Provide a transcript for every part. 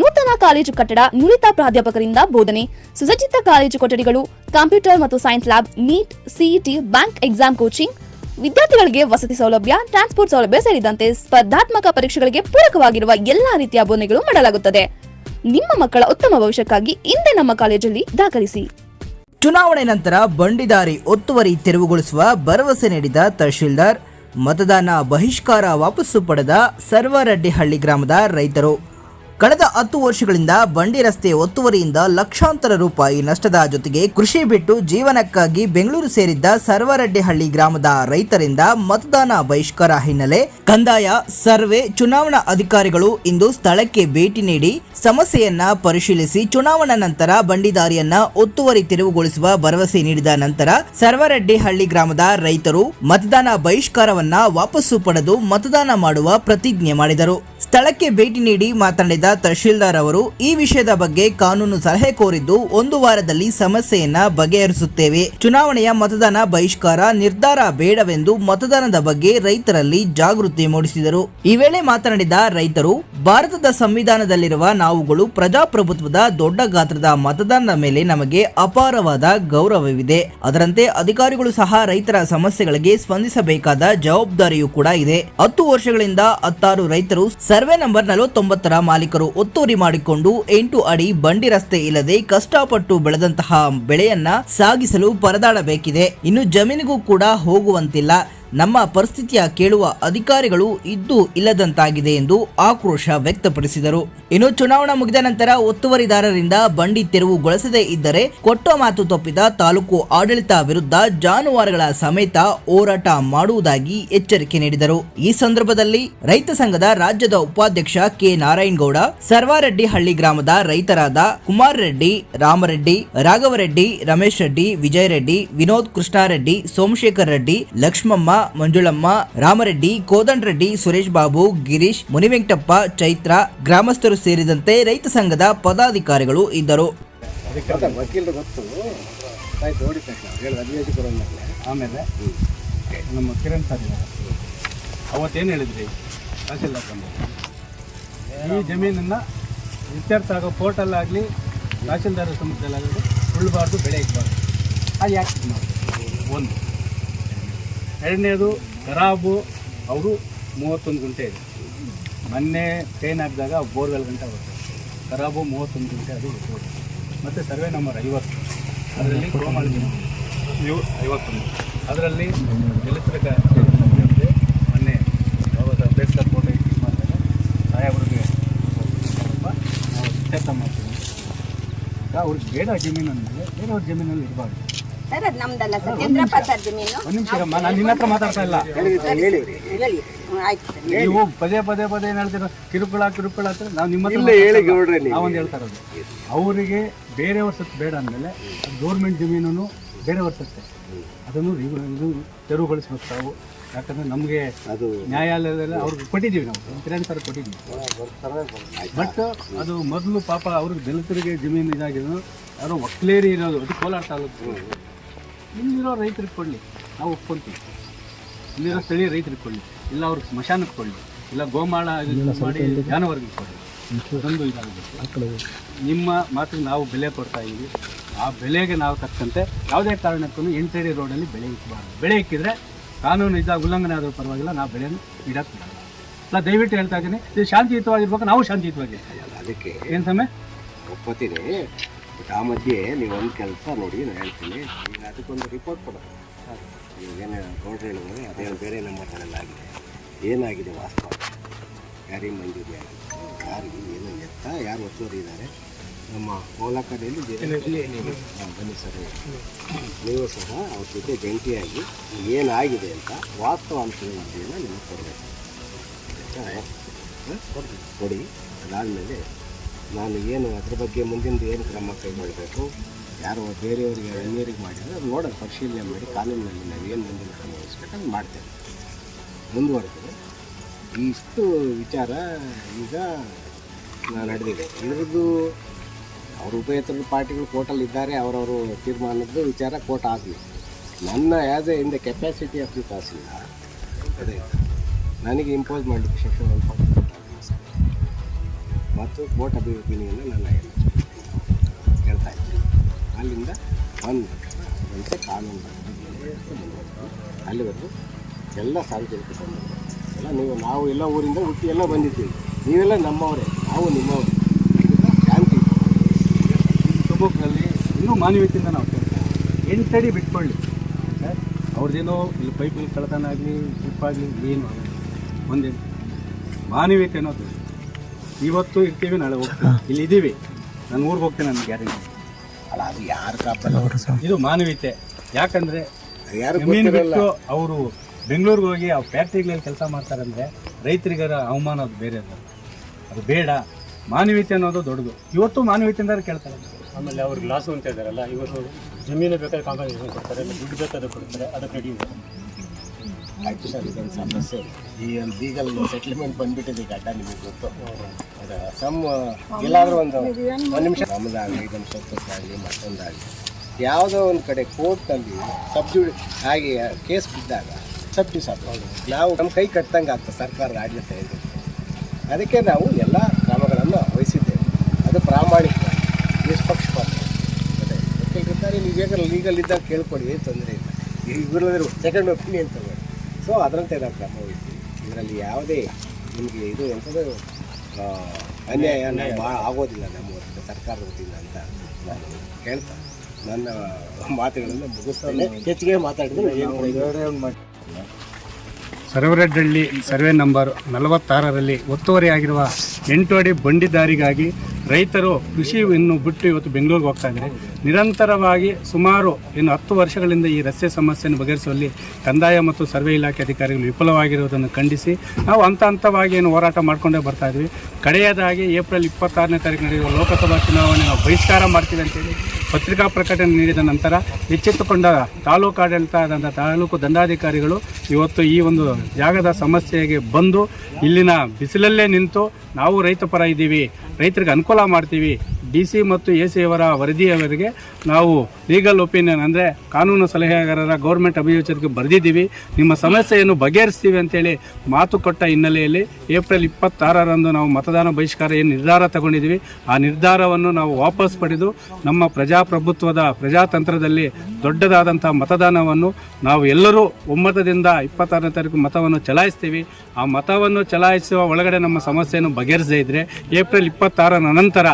ನೂತನ ಕಾಲೇಜು ಕಟ್ಟಡ ನುರಿತ ಪ್ರಾಧ್ಯಾಪಕರಿಂದ ಬೋಧನೆ. ಸುಸಜ್ಜಿತ ಕಾಲೇಜು ಕೊಠಡಿಗಳು, ಕಂಪ್ಯೂಟರ್ ಮತ್ತು science lab, NEET CET bank exam coaching. ವಿದ್ಯಾರ್ಥಿಗಳಿಗೆ ವಸತಿ ಸೌಲಭ್ಯ, ಟ್ರಾನ್ಸ್ಪೋರ್ಟ್ ಸೌಲಭ್ಯ ಸೇರಿದಂತೆ ಸ್ಪರ್ಧಾತ್ಮಕ ಪರೀಕ್ಷೆಗಳಿಗೆ ಪೂರಕವಾಗಿರುವ ಎಲ್ಲಾ ರೀತಿಯ ಬೋಧನೆಗಳು ಮಾಡಲಾಗುತ್ತದೆ. ನಿಮ್ಮ ಮಕ್ಕಳ ಉತ್ತಮ ಭವಿಷ್ಯಕ್ಕಾಗಿ ಇಂದೇ ನಮ್ಮ ಕಾಲೇಜಲ್ಲಿ ದಾಖಲಿಸಿ. ಚುನಾವಣೆ ನಂತರ ಬಂಡಿದಾರಿ ಒತ್ತುವರಿ ತೆರವುಗೊಳಿಸುವ ಭರವಸೆ ನೀಡಿದ ತಹಶೀಲ್ದಾರ್. ಮತದಾನ ಬಹಿಷ್ಕಾರ ವಾಪಸ್ಸು ಪಡೆದ ಸರ್ವರೆಡ್ಡಿಹಳ್ಳಿ ಗ್ರಾಮದ ರೈತರು. ಕಳೆದ ಹತ್ತು ವರ್ಷಗಳಿಂದ ಬಂಡಿ ರಸ್ತೆ ಒತ್ತುವರಿಯಿಂದ ಲಕ್ಷಾಂತರ ರೂಪಾಯಿ ನಷ್ಟದ ಜೊತೆಗೆ ಕೃಷಿ ಬಿಟ್ಟು ಜೀವನಕ್ಕಾಗಿ ಬೆಂಗಳೂರು ಸೇರಿದ್ದ ಸರ್ವರಡ್ಡಿಹಳ್ಳಿ ಗ್ರಾಮದ ರೈತರಿಂದ ಮತದಾನ ಬಹಿಷ್ಕಾರ ಹಿನ್ನೆಲೆ ಕಂದಾಯ, ಸರ್ವೆ, ಚುನಾವಣಾ ಅಧಿಕಾರಿಗಳು ಇಂದು ಸ್ಥಳಕ್ಕೆ ಭೇಟಿ ನೀಡಿ ಸಮಸ್ಯೆಯನ್ನ ಪರಿಶೀಲಿಸಿ ಚುನಾವಣಾ ನಂತರ ಬಂಡಿದಾರಿಯನ್ನ ಒತ್ತುವರಿ ತೆರವುಗೊಳಿಸುವ ಭರವಸೆ ನೀಡಿದ ನಂತರ ಸರ್ವರೆಡ್ಡಿಹಳ್ಳಿ ಗ್ರಾಮದ ರೈತರು ಮತದಾನ ಬಹಿಷ್ಕಾರವನ್ನ ವಾಪಸ್ಸು ಪಡೆದು ಮತದಾನ ಮಾಡುವ ಪ್ರತಿಜ್ಞೆ ಮಾಡಿದರು. ಸ್ಥಳಕ್ಕೆ ಭೇಟಿ ನೀಡಿ ಮಾತನಾಡಿದ ತಹಶೀಲ್ದಾರ್ ಅವರು, ಈ ವಿಷಯದ ಬಗ್ಗೆ ಕಾನೂನು ಸಲಹೆ ಕೋರಿದ್ದು ಒಂದು ವಾರದಲ್ಲಿ ಸಮಸ್ಯೆಯನ್ನ ಬಗೆಹರಿಸುತ್ತೇವೆ. ಚುನಾವಣೆಯ ಮತದಾನ ಬಹಿಷ್ಕಾರ ನಿರ್ಧಾರ ಬೇಡವೆಂದು ಮತದಾನದ ಬಗ್ಗೆ ರೈತರಲ್ಲಿ ಜಾಗೃತಿ ಮೂಡಿಸಿದರು. ಈ ವೇಳೆ ಮಾತನಾಡಿದ ರೈತರು, ಭಾರತದ ಸಂವಿಧಾನದಲ್ಲಿರುವ ನಾವುಗಳು ಪ್ರಜಾಪ್ರಭುತ್ವದ ದೊಡ್ಡ ಗಾತ್ರದ ಮತದಾನದ ಮೇಲೆ ನಮಗೆ ಅಪಾರವಾದ ಗೌರವವಿದೆ. ಅದರಂತೆ ಅಧಿಕಾರಿಗಳು ಸಹ ರೈತರ ಸಮಸ್ಯೆಗಳಿಗೆ ಸ್ಪಂದಿಸಬೇಕಾದ ಜವಾಬ್ದಾರಿಯೂ ಕೂಡ ಇದೆ. ಹತ್ತು ವರ್ಷಗಳಿಂದ ಹತ್ತಾರು ರೈತರು ಸರ್ವೆ ನಂಬರ್ ನಲವತ್ತೊಂಬತ್ತರ ಮಾಲೀಕರು ಒತ್ತುವರಿ ಮಾಡಿಕೊಂಡು ಎಂಟು ಅಡಿ ಬಂಡಿ ರಸ್ತೆ ಇಲ್ಲದೆ ಕಷ್ಟಪಟ್ಟು ಬೆಳೆದಂತಹ ಬೆಳೆಯನ್ನ ಸಾಗಿಸಲು ಪರದಾಡಬೇಕಿದೆ. ಇನ್ನು ಜಮೀನಿಗೂ ಕೂಡ ಹೋಗುವಂತಿಲ್ಲ. ನಮ್ಮ ಪರಿಸ್ಥಿತಿಯ ಕೇಳುವ ಅಧಿಕಾರಿಗಳು ಇದ್ದು ಇಲ್ಲದಂತಾಗಿದೆ ಎಂದು ಆಕ್ರೋಶ ವ್ಯಕ್ತಪಡಿಸಿದರು. ಇನ್ನು ಚುನಾವಣಾ ಮುಗಿದ ನಂತರ ಒತ್ತುವರಿದಾರರಿಂದ ಬಂಡಿ ತೆರವುಗೊಳಿಸದೇ ಇದ್ದರೆ ಕೊಟ್ಟ ಮಾತು ತಪ್ಪಿದ ತಾಲೂಕು ಆಡಳಿತ ವಿರುದ್ಧ ಜಾನುವಾರುಗಳ ಸಮೇತ ಹೋರಾಟ ಮಾಡುವುದಾಗಿ ಎಚ್ಚರಿಕೆ ನೀಡಿದರು. ಈ ಸಂದರ್ಭದಲ್ಲಿ ರೈತ ಸಂಘದ ರಾಜ್ಯದ ಉಪಾಧ್ಯಕ್ಷ ಕೆ ನಾರಾಯಣಗೌಡ, ಸರ್ವಾರೆಡ್ಡಿ ಹಳ್ಳಿ ಗ್ರಾಮದ ರೈತರಾದ ಕುಮಾರ್ ರೆಡ್ಡಿ ರಾಮರೆಡ್ಡಿ, ರಾಘವರೆಡ್ಡಿ, ರಮೇಶ್ ರೆಡ್ಡಿ, ವಿಜಯ್ ರೆಡ್ಡಿ, ವಿನೋದ್ ಕೃಷ್ಣಾರೆಡ್ಡಿ, ಸೋಮಶೇಖರ್ ರೆಡ್ಡಿ, ಲಕ್ಷ್ಮಮ್ಮ ಮಂಜುಳಮ್ಮ, ರಾಮರೆಡ್ಡಿ ಕೋದಂಡರೆಡ್ಡಿ ಸುರೇಶ್ ಬಾಬು, ಗಿರೀಶ್, ಮುನಿವೆಂಕಟಪ್ಪ, ಚೈತ್ರ, ಗ್ರಾಮಸ್ಥರು ಸೇರಿದಂತೆ ರೈತ ಸಂಘದ ಪದಾಧಿಕಾರಿಗಳು ಇದ್ದರು. ಆಮೇಲೆ ನಮ್ಮ ಕಿರಣ್ ಸರ್ ಅವತ್ತೇನು ಹೇಳಿದ್ರಿ? ತಹಸೀಲ್ದಾರ್ ಈ ಜಮೀನನ್ನು ಇತ್ಯರ್ಥ ಆಗೋ ಪೋರ್ಟಲ್ಲಾಗಲಿ ತಹಸೀಲ್ದಾರ್ ಸಮುದ್ರದಲ್ಲಾಗಲಿ ಉಳ್ಬಾರ್ದು ಬೆಳೆ ಇಕ್ಬಾರ್ದು ಅದು ಯಾಕೆ ಒಂದು. ಎರಡನೇದು ಖರಾಬು ಅವರು ಮೂವತ್ತೊಂದು ಗಂಟೆ ಇದೆ. ಮೊನ್ನೆ ಟ್ರೈನ್ ಹಾಕಿದಾಗ ಬೋರ್ವೆಲ್ ಗಂಟೆ ಬರ್ತದೆ ಖರಾಬು ಮೂವತ್ತೊಂದು ಗಂಟೆ ಅದು ಮತ್ತು ಸರ್ವೆ ನಂಬರ್ ಐವತ್ತು. ಅದರಲ್ಲಿ ಇವು ಐವತ್ತೊಂದು. ಅದರಲ್ಲಿ ಜಲಚರ ಮೊನ್ನೆ ಬಾಬಾ ಸಾಹೇಬ್ ಅಂಬೇಡ್ಕರ್ ಫೋಟೋ ಇದು ಮಾಡಿದಾಗ ಸಾಹೇಬ್ರಿಗೆ ಸ್ವಲ್ಪ ನಾವು ಇತ್ಯರ್ಥ ಮಾಡ್ತೀವಿ ಅವ್ರಿಗೆ ಬೇಡ ಜಮೀನು ಅಂದರೆ ಬೇರೆಯವ್ರ ಜಮೀನಲ್ಲಿ ಇರಬಾರ್ದು. ಸರ್ ಅದು ನಮ್ದಲ್ಲ ಸತ್ಯೇಂದ್ರಪ್ಪ ಸರ್ ಜಮೀನು ಒಂದು ನಿಮಿಷ ಇರಮ್ಮ ನಾನು ನಿನ್ನ ಹತ್ರ ಮಾತಾಡ್ತಾ ಇಲ್ಲ. ಹೇಳಿ ಹ್ಮ್, ಆಯ್ತು ಸರ್. ನೀವು ಪದೇ ಪದೇ ಪದೇ ಏನ್ ಹೇಳ್ತೀರ? ಕಿರುಕುಳ ಕಿರುಕುಳ ಅಂತ ನಾವು ನಿಮ್ಮ ಹತ್ರ ನಾವೊಂದು ಹೇಳ್ತಾ ಇರೋದು. ಅವರಿಗೆ ಬೇರೆಯವ್ರ ಸತ್ತು ಬೇಡ ಅಂದಮೇಲೆ ಗೌರ್ಮೆಂಟ್ ಜಮೀನು ಬೇರೆಯವ್ರ ಸತ್ತೆ ಅದನ್ನು ಇದು ಇದು ತೆರವುಗೊಳಿಸ್ಬೇಕು ತಾವು. ಯಾಕಂದ್ರೆ ನಮಗೆ ಅದು ನ್ಯಾಯಾಲಯದಲ್ಲಿ ಅವ್ರಿಗೆ ಕೊಟ್ಟಿದ್ದೀವಿ ನಾವು. ಕಿರಣ್ ಸರ್ ಕೊಟ್ಟಿದ್ದೀವಿ. ಬಟ್ ಅದು ಮೊದಲು ಪಾಪ ಅವ್ರಿಗೆ ದಲಿತರಿಗೆ ಜಮೀನು ಇದಾಗಿದ್ರು ಯಾರೋ ಒಕ್ಲೇರಿ ಇರೋದು ಅದು ಕೋಲಾರ ತಾಲೂಕು. ಇಲ್ಲಿರೋ ರೈತರಿಗೆ ಕೊಡಲಿ. ನಾವು ಒಪ್ಕೊಂತೀವಿ. ಇಲ್ಲಿರೋ ಸ್ಥಳೀಯ ರೈತರಿಗೆ ಕೊಡಲಿ. ಇಲ್ಲ ಅವ್ರ ಸ್ಮಶಾನಕ್ಕೆ ಕೊಡಲಿ. ಇಲ್ಲ ಗೋಮಾಳ ಮಾಡಿ ಜಾನುವಾರಿಗೆ ಕೊಡಲಿ. ಅದೊಂದು ಇದಾಗಬೇಕು ನಿಮ್ಮ ಮಾತಿಗೆ ನಾವು ಬೆಲೆ ಕೊಡ್ತಾ ಇದ್ದೀವಿ ಆ ಬೆಲೆಗೆ ನಾವು ತಕ್ಕಂತೆ ಯಾವುದೇ ಕಾರಣಕ್ಕೂ ಎಂಟಡಿ ರೋಡಲ್ಲಿ ಬೆಳೆ ಇಕ್ಕಬಾರ್ದು ಬೆಳೆ ಇಕ್ಕಿದ್ರೆ ಕಾನೂನು ಇದ್ದಾಗ ಉಲ್ಲಂಘನೆ ಆದರೂ ಪರವಾಗಿಲ್ಲ ನಾವು ಬೆಳೆಯನ್ನು ಇಡಕ್ಕೆ ಬಿಡಲ್ಲ. ಅಲ್ಲ ದಯವಿಟ್ಟು ಹೇಳ್ತಾ ಇದ್ದೀನಿ. ಇದು ಶಾಂತಿಯುತವಾಗಿರ್ಬೇಕು ನಾವು ಶಾಂತಿಯುತವಾಗಿ ಅದಕ್ಕೆ ಏನು ಸಮಯ ಒಪ್ಪತ್ತೀನಿ ಬಟ್ ಆ ಮಧ್ಯೆ ನೀವು ಒಂದು ಕೆಲಸ ನೋಡಿ ನಾನು ಹೇಳ್ತೀನಿ. ಈಗ ಅದಕ್ಕೊಂದು ರಿಪೋರ್ಟ್ ಕೊಡೋದು ಏನು ಗೌಡ್ರು ಹೇಳಿದ್ರೆ ಅದೇನು ಬೇರೆ ನಂಬರ್ಗಳೆಲ್ಲ ಆಗಿದೆ ಏನಾಗಿದೆ ವಾಸ್ತವ? ಯಾರಿಗೆ ಮಂಜೂರಿ ಆಗಿದೆ? ಯಾರಿಗೆ? ಏನು ಎತ್ತ? ಯಾರು ಒತ್ತುವರಿ ಇದ್ದಾರೆ ನಮ್ಮ ಓಲಾ ಕಡೆಯಲ್ಲಿ ಬನ್ನಿ ಸರ್ ನೀವು ಸಹ ಅವ್ರ ಜೊತೆ ಜಂಟಿಯಾಗಿ ಏನಾಗಿದೆ ಅಂತ ವಾಸ್ತವ ಅಂಶಗಳ ವರದಿಯನ್ನು ನಿಮಗೆ ಕೊಡಬೇಕು? ಕೊಡಿ. ಅದಾದಮೇಲೆ ನಾನು ಏನು ಅದ್ರ ಬಗ್ಗೆ ಮುಂದಿನ ಏನು ಕ್ರಮ ಕೈಗೊಳ್ಳಬೇಕು, ಯಾರೋ ಬೇರೆಯವರಿಗೆ ಅನ್ಯರಿಗೆ ಮಾಡಿದರೆ ಅದು ನೋಡೋದು ಪರಿಶೀಲನೆ ಮಾಡಿ, ಕಾನೂನಿನಲ್ಲಿ ನಾವು ಏನು ಮುಂದಿನ ಕ್ರಮ ವಹಿಸ್ಬೇಕು ಅದು ಮಾಡ್ತೇವೆ. ಮುಂದುವರೆದು ಇಷ್ಟು ವಿಚಾರ ಈಗ ನಾನು ನಡೆದಿದೆ. ಇದ್ರದ್ದು ಅವ್ರ ಉಭಯತರದ ಪಾರ್ಟಿಗಳು ಕೋರ್ಟಲ್ಲಿ ಇದ್ದಾರೆ, ಅವರವರು ತೀರ್ಮಾನದ್ದು ವಿಚಾರ ಕೋರ್ಟ್ ಆಗಲಿ ನನ್ನ as a in the capacity of the tahsildar ಅದೇ. ನನಗೆ ಇಂಪೋಸ್ ಮಾಡಲಿಕ್ಕೆ ಶಿಕ್ಷಣ ಮತ್ತು ಬೋಟ್ ಅಭಿವೃದ್ಧಿಯನ್ನು ನನ್ನ ಏನು ಕೇಳ್ತಾ ಇದ್ದೀನಿ ಅಲ್ಲಿಂದ ಒಂದು ಗಂಟೆ ಕಾನೂನು ಅಲ್ಲಿವರೆಗೂ ಎಲ್ಲ ಸಾರ್ವಜನಿಕ ಎಲ್ಲ ನೀವು, ನಾವು ಎಲ್ಲ ಊರಿಂದ ಹುಟ್ಟಿ ಎಲ್ಲ ಬಂದಿದ್ದೀವಿ. ನೀವೆಲ್ಲ ನಮ್ಮವರೇ, ನಾವು ನಿಮ್ಮವರೇ. ಶಾಂತಿ. ತುಮಕೂರಲ್ಲಿ ಇನ್ನೂ ಮಾನವೀಯತೆಯಿಂದ ನಾವು ಕೇಳ್ತೀವಿ. ಎಂಟಡಿ ಬಿಟ್ಕೊಳ್ಳಿ. ಅವ್ರದ್ದೇನೋ ಇಲ್ಲಿ ಪೈಪಲ್ಲಿ ಕಳ್ತನ ಆಗಲಿ ಆಗಲಿ, ಏನು. ಒಂದೇ ಮಾನವೀಯತೆ ಅನ್ನೋದು. ಇವತ್ತು ಇರ್ತೀವಿ ನಾಳೆ ಹೋಗ್ತೀವಿ. ಇಲ್ಲಿ ಇದ್ದೀವಿ ನಾನು ಊರಿಗೆ ಹೋಗ್ತೀನಿ ನನ್ನ ಗ್ಯಾರಂಟಿ. ಅಲ್ಲ ಅದು ಯಾರು ಕಾಪಲ್ಲ ಇದು ಮಾನವೀಯತೆ. ಯಾಕಂದರೆ ಯಾರು ಜಮೀನು ಬಿಟ್ಟು ಅವರು ಬೆಂಗಳೂರಿಗೆ ಹೋಗಿ ಆ ಫ್ಯಾಕ್ಟ್ರಿಗಳಲ್ಲಿ ಕೆಲಸ ಮಾಡ್ತಾರೆ ಅಂದರೆ ರೈತರಿಗರ ಅವಮಾನ ಅದು ಬೇರೆ ಅದು. ಅದು ಬೇಡ. ಮಾನವೀಯತೆ ಅನ್ನೋದು ದೊಡ್ಡದು. ಇವತ್ತು ಮಾನವೀಯತೆಯಿಂದ ಕೇಳ್ತಾರೆ. ಆಮೇಲೆ ಅವ್ರಿಗೆ ಲಾಸು ಅಂತ ಇದ್ದಾರಲ್ಲ ಇವತ್ತು ಜಮೀನು ಬೇಕಾದ್ರೆ ಕಾಂಪನ್ಸೇಷನ್ ಕೊಡ್ತಾರೆ ಇಲ್ಲ ದುಡ್ಡು ಬೇಕಾದ್ರೆ ಕೊಡ್ತಾರೆ ಅದಕ್ಕೆ ರೆಡಿ ಆಯ್ತು ಸರ್ ಇದೊಂದು ಸಮಸ್ಯೆ ಈ ಒಂದು ಲೀಗಲ್ ಸೆಟ್ಲ್ಮೆಂಟ್ ಬಂದ್ಬಿಟ್ಟಿದೆ ಈಗ ಅಡ್ಡ ನಿಮಗೆ ಗೊತ್ತು ಅದು ಸಮ್ ಎಲ್ಲಾದರೂ ಒಂದು ಒಂದು ನಿಮಿಷ ನಮ್ಮದಾಗಲಿ ನಮ್ಮ ಸ್ವತ್ತದ್ದಾಗಲಿ ಮತ್ತೊಂದಾಗಲಿ ಯಾವುದೋ ಒಂದು ಕಡೆ ಕೋರ್ಟಲ್ಲಿ ಸಬ್ಜು ಹಾಗೆ ಕೇಸ್ ಬಿದ್ದಾಗ ಸಬ್ ಡಿಸಾರ್ಟ್ ನಾವು ನಮ್ಮ ಕೈ ಕಟ್ಟಂಗೆ ಆಗ್ತದೆ ಸರ್ಕಾರದ ಆಡಳಿತ ಇದೆ ಅದಕ್ಕೆ ನಾವು ಎಲ್ಲ ಕ್ರಮಗಳನ್ನು ವಹಿಸಿದ್ದೇವೆ. ಅದು ಪ್ರಾಮಾಣಿಕ, ನಿಷ್ಪಕ್ಷಪಾತ. ಅದೇ ವಕೀಲರಿದ್ದಾರೆ ನೀವು ಲೀಗಲ್ ಇದ್ದಾಗ ಕೇಳ್ಕೊಡಿ ಏನು ತೊಂದರೆ ಇಲ್ಲ. ಇವ್ರದ್ದು ಸೆಕೆಂಡ್ ಒಪಿನಿಯನ್ ತಗೊಳ್ಳಿ. ಸೊ ಅದರಂತೆ ನಾವು ಕ್ರಮ ವಹಿಸ್ತೀವಿ ಇದರಲ್ಲಿ ಯಾವುದೇ ನಿಮಗೆ ಇದು ಎಂಥದ್ದು ಅನ್ಯಾಯ ನಾವು ಮಾ- ಆಗೋದಿಲ್ಲ ನಮ್ಮ ವತಿಯಿಂದ ಸರ್ಕಾರದ ವತಿಯಿಂದ ಅಂತ ನಾನು ಹೇಳ್ತಾ ನನ್ನ ಮಾತುಗಳನ್ನು ಮುಗಿಸ್ತಾನೆ. ಹೆಚ್ಚಿಗೆ ಮಾತಾಡಿದ್ರೆ ಏನು ಸರ್ವರಡ್ಡಳ್ಳಿ ಸರ್ವೆ ನಂಬರ್ ನಲವತ್ತಾರರಲ್ಲಿ ಒತ್ತುವರಿಯಾಗಿರುವ ಎಂಟು ಅಡಿ ಬಂಡಿದಾರಿಗಾಗಿ ರೈತರು ಕೃಷಿಯನ್ನು ಬಿಟ್ಟು ಇವತ್ತು ಬೆಂಗಳೂರಿಗೆ ಹೋಗ್ತಾ ಇದ್ದಾರೆ. ನಿರಂತರವಾಗಿ ಸುಮಾರು ಇನ್ನು ಹತ್ತು ವರ್ಷಗಳಿಂದ ಈ ರಸ್ತೆ ಸಮಸ್ಯೆಯನ್ನು ಬಗೆಹರಿಸುವಲ್ಲಿ ಕಂದಾಯ ಮತ್ತು ಸರ್ವೆ ಇಲಾಖೆ ಅಧಿಕಾರಿಗಳು ವಿಫಲವಾಗಿರುವುದನ್ನು ಖಂಡಿಸಿ ನಾವು ಹಂತ ಹಂತವಾಗಿ ಏನು ಹೋರಾಟ ಮಾಡಿಕೊಂಡೇ ಬರ್ತಾ ಇದ್ವಿ. ಕಡೆಯದಾಗಿ ಏಪ್ರಿಲ್ ಇಪ್ಪತ್ತಾರನೇ ತಾರೀಕು ನಡೆಯುವ ಲೋಕಸಭಾ ಚುನಾವಣೆ ನಾವು ಬಹಿಷ್ಕಾರ ಮಾಡ್ತೀವಿ ಅಂತೇಳಿ ಪತ್ರಿಕಾ ಪ್ರಕಟಣೆ ನೀಡಿದ ನಂತರ ಎಚ್ಚೆತ್ತುಕೊಂಡ ತಾಲೂಕು ಆಡಳಿತದಂಥ ತಾಲೂಕು ದಂಡಾಧಿಕಾರಿಗಳು ಇವತ್ತು ಈ ಒಂದು ಜಾಗದ ಸಮಸ್ಯೆಗೆ ಬಂದು ಇಲ್ಲಿನ ಬಿಸಿಲಲ್ಲೇ ನಿಂತು ನಾವು ರೈತ ಪರ ಇದ್ದೀವಿ, ರೈತರಿಗೆ ಅನುಕೂಲ ಮಾಡ್ತೀವಿ ಡಿ ಸಿ ಮತ್ತು ಎ ಸಿ ಅವರ ವರದಿಯವರಿಗೆ ನಾವು ಲೀಗಲ್ ಒಪಿನಿಯನ್ ಅಂದರೆ ಕಾನೂನು ಸಲಹೆಗಾರರ ಗೌರ್ಮೆಂಟ್ ಅಭಿಯೋಜನೆಗೆ ಬರೆದಿದ್ದೀವಿ. ನಿಮ್ಮ ಸಮಸ್ಯೆಯನ್ನು ಬಗೆಹರಿಸ್ತೀವಿ ಅಂತೇಳಿ ಮಾತು ಕೊಟ್ಟ ಹಿನ್ನೆಲೆಯಲ್ಲಿ ಏಪ್ರಿಲ್ ಇಪ್ಪತ್ತಾರರಂದು ನಾವು ಮತದಾನ ಬಹಿಷ್ಕಾರ ಏನು ನಿರ್ಧಾರ ತಗೊಂಡಿದ್ದೀವಿ. ಆ ನಿರ್ಧಾರವನ್ನು ನಾವು ವಾಪಸ್ ಪಡೆದು ನಮ್ಮ ಪ್ರಜಾಪ್ರಭುತ್ವದ ಪ್ರಜಾತಂತ್ರದಲ್ಲಿ ದೊಡ್ಡದಾದಂಥ ಮತದಾನವನ್ನು ನಾವು ಎಲ್ಲರೂ ಒಮ್ಮತದಿಂದ ಇಪ್ಪತ್ತಾರನೇ ತಾರೀಕು ಮತವನ್ನು ಚಲಾಯಿಸ್ತೀವಿ. ಆ ಮತವನ್ನು ಚಲಾಯಿಸುವ ಒಳಗಡೆ ನಮ್ಮ ಸಮಸ್ಯೆಯನ್ನು ಬಗೆಹರಿಸದೇ ಇದ್ದರೆ ಏಪ್ರಿಲ್ ಇಪ್ಪತ್ತಾರರ ನಂತರ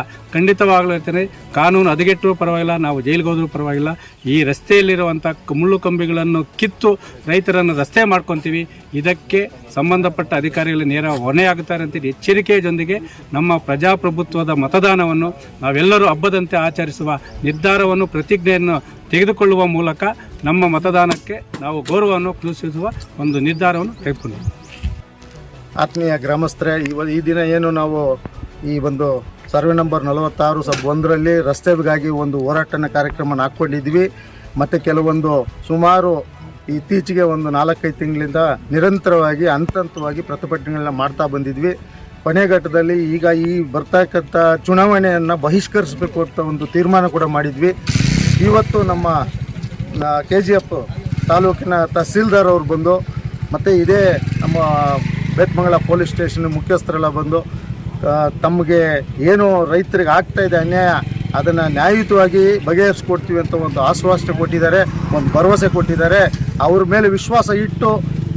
ಖಂಡಿತವಾಗ್ಲೂ ಕಾನೂನು ಹದಗೆಟ್ಟರೂ ಪರವಾಗಿಲ್ಲ, ನಾವು ಜೈಲಿಗೆ ಹೋದರೂ ಪರವಾಗಿಲ್ಲ. ಈ ರಸ್ತೆಯಲ್ಲಿರುವಂಥ ಮುಳ್ಳು ಕಂಬಿಗಳನ್ನು ಕಿತ್ತು ರೈತರನ್ನು ರಸ್ತೆ ಮಾಡ್ಕೊತೀವಿ. ಇದಕ್ಕೆ ಸಂಬಂಧಪಟ್ಟ ಅಧಿಕಾರಿಗಳು ನೇರ ಹೊಣೆಯಾಗುತ್ತಾರೆ ಅಂತೇಳಿ ಎಚ್ಚರಿಕೆಯ ಜೊತೆಗೆ ನಮ್ಮ ಪ್ರಜಾಪ್ರಭುತ್ವದ ಮತದಾನವನ್ನು ನಾವೆಲ್ಲರೂ ಹಬ್ಬದಂತೆ ಆಚರಿಸುವ ನಿರ್ಧಾರವನ್ನು, ಪ್ರತಿಜ್ಞೆಯನ್ನು ತೆಗೆದುಕೊಳ್ಳುವ ಮೂಲಕ ನಮ್ಮ ಮತದಾನಕ್ಕೆ ನಾವು ಗೌರವವನ್ನು ಸೂಚಿಸುವ ಒಂದು ನಿರ್ಧಾರವನ್ನು ತೆಗೆದುಕೊಂಡಿದ್ದೀವಿ. ಆತ್ಮೀಯ ಗ್ರಾಮಸ್ಥರೇ ಇವ ಈ ದಿನ ಏನು ನಾವು ಈ ಒಂದು ಸರ್ವೆ ನಂಬರ್ ನಲವತ್ತಾರು ಸಬ್ ಒಂದರಲ್ಲಿ ರಸ್ತೆಗಾಗಿ ಒಂದು ಹೋರಾಟನ ಕಾರ್ಯಕ್ರಮನ ಹಾಕ್ಕೊಂಡಿದ್ವಿ. ಮತ್ತು ಕೆಲವೊಂದು ಸುಮಾರು ಇತ್ತೀಚೆಗೆ ಒಂದು ನಾಲ್ಕೈದು ತಿಂಗಳಿಂದ ನಿರಂತರವಾಗಿ ಹಂತ ಹಂತವಾಗಿ ಪ್ರತಿಭಟನೆಗಳನ್ನ ಮಾಡ್ತಾ ಬಂದಿದ್ವಿ. ಕೊನೆಘಟ್ಟದಲ್ಲಿ ಈಗ ಈ ಬರ್ತಕ್ಕಂಥ ಚುನಾವಣೆಯನ್ನು ಬಹಿಷ್ಕರಿಸಬೇಕು ಅಂತ ಒಂದು ತೀರ್ಮಾನ ಕೂಡ ಮಾಡಿದ್ವಿ. ಇವತ್ತು ನಮ್ಮ ಕೆ ಜಿ ಎಫ್ ತಾಲೂಕಿನ ತಹಸೀಲ್ದಾರ್ ಅವರು ಬಂದು, ಮತ್ತು ಇದೇ ನಮ್ಮ ಬೇತ್ಮಂಗಲ ಪೊಲೀಸ್ ಸ್ಟೇಷನ್ ಮುಖ್ಯಸ್ಥರೆಲ್ಲ ಬಂದು ತಮಗೆ ಏನು ರೈತರಿಗೆ ಆಗ್ತಾ ಇದೆ ಅನ್ಯಾಯ, ಅದನ್ನು ನ್ಯಾಯಯುತವಾಗಿ ಬಗೆಹರಿಸ್ಕೊಡ್ತೀವಿ ಅಂತ ಒಂದು ಆಶ್ವಾಸನೆ ಕೊಟ್ಟಿದ್ದಾರೆ, ಒಂದು ಭರವಸೆ ಕೊಟ್ಟಿದ್ದಾರೆ. ಅವ್ರ ಮೇಲೆ ವಿಶ್ವಾಸ ಇಟ್ಟು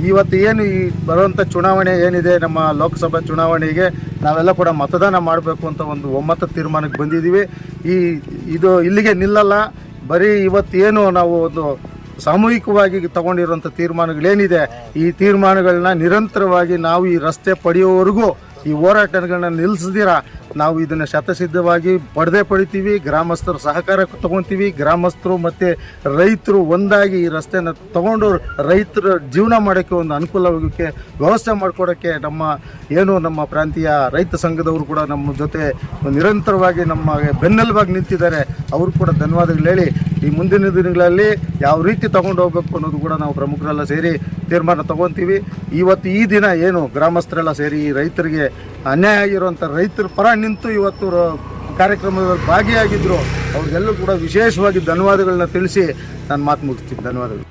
ಇವತ್ತು ಏನು ಈ ಬರುವಂಥ ಚುನಾವಣೆ ಏನಿದೆ, ನಮ್ಮ ಲೋಕಸಭಾ ಚುನಾವಣೆಗೆ ನಾವೆಲ್ಲ ಕೂಡ ಮತದಾನ ಮಾಡಬೇಕು ಅಂತ ಒಂದು ಒಮ್ಮತ ತೀರ್ಮಾನಕ್ಕೆ ಬಂದಿದ್ದೀವಿ. ಈ, ಇದು ಇಲ್ಲಿಗೆ ನಿಲ್ಲಲ್ಲ, ಬರೀ ಇವತ್ತೇನು ನಾವು ಒಂದು ಸಾಮೂಹಿಕವಾಗಿ ತಗೊಂಡಿರುವಂಥ ತೀರ್ಮಾನಗಳೇನಿದೆ, ಈ ತೀರ್ಮಾನಗಳನ್ನ ನಿರಂತರವಾಗಿ ನಾವು ಈ ರಸ್ತೆ ಪಡೆಯುವವರೆಗೂ ಈ ಹೋರಾಟಗಳನ್ನ ನಿಲ್ಲಿಸ್ದಿರ ನಾವು ಇದನ್ನು ಶತಸಿದ್ಧವಾಗಿ ಪಡೆದೇ ಪಡಿತೀವಿ. ಗ್ರಾಮಸ್ಥರ ಸಹಕಾರ ತಗೊತೀವಿ ಗ್ರಾಮಸ್ಥರು ಮತ್ತು ರೈತರು ಒಂದಾಗಿ ಈ ರಸ್ತೆಯನ್ನು ತಗೊಂಡು ರೈತರ ಜೀವನ ಮಾಡೋಕ್ಕೆ ಒಂದು ಅನುಕೂಲವಾಗೋಕ್ಕೆ, ವ್ಯವಸ್ಥೆ ಮಾಡಿಕೊಡೋಕ್ಕೆ ನಮ್ಮ ಏನು ನಮ್ಮ ಪ್ರಾಂತೀಯ ರೈತ ಸಂಘದವರು ಕೂಡ ನಮ್ಮ ಜೊತೆ ನಿರಂತರವಾಗಿ ನಮ್ಮ ಬೆನ್ನೆಲುಬಾಗಿ ನಿಂತಿದ್ದಾರೆ. ಅವರು ಕೂಡ ಧನ್ಯವಾದಗಳು ಹೇಳಿ ಈ ಮುಂದಿನ ದಿನಗಳಲ್ಲಿ ಯಾವ ರೀತಿ ತಗೊಂಡು ಹೋಗ್ಬೇಕು ಅನ್ನೋದು ಕೂಡ ನಾವು ಪ್ರಮುಖರೆಲ್ಲ ಸೇರಿ ತೀರ್ಮಾನ ತಗೊತೀವಿ. ಇವತ್ತು ಈ ದಿನ ಏನು ಗ್ರಾಮಸ್ಥರೆಲ್ಲ ಸೇರಿ ಈ ರೈತರಿಗೆ ಅನ್ಯಾಯ ಆಗಿರುವಂಥ ರೈತರ ಪರ ನಿಂತು ಇವತ್ತು ಕಾರ್ಯಕ್ರಮದಲ್ಲಿ ಭಾಗಿಯಾಗಿದ್ದರು ಅವ್ರಿಗೆಲ್ಲೂ ಕೂಡ ವಿಶೇಷವಾಗಿ ಧನ್ಯವಾದಗಳನ್ನ ತಿಳಿಸಿ ನಾನು ಮಾತು ಮುಗಿಸ್ತೀನಿ. ಧನ್ಯವಾದಗಳು.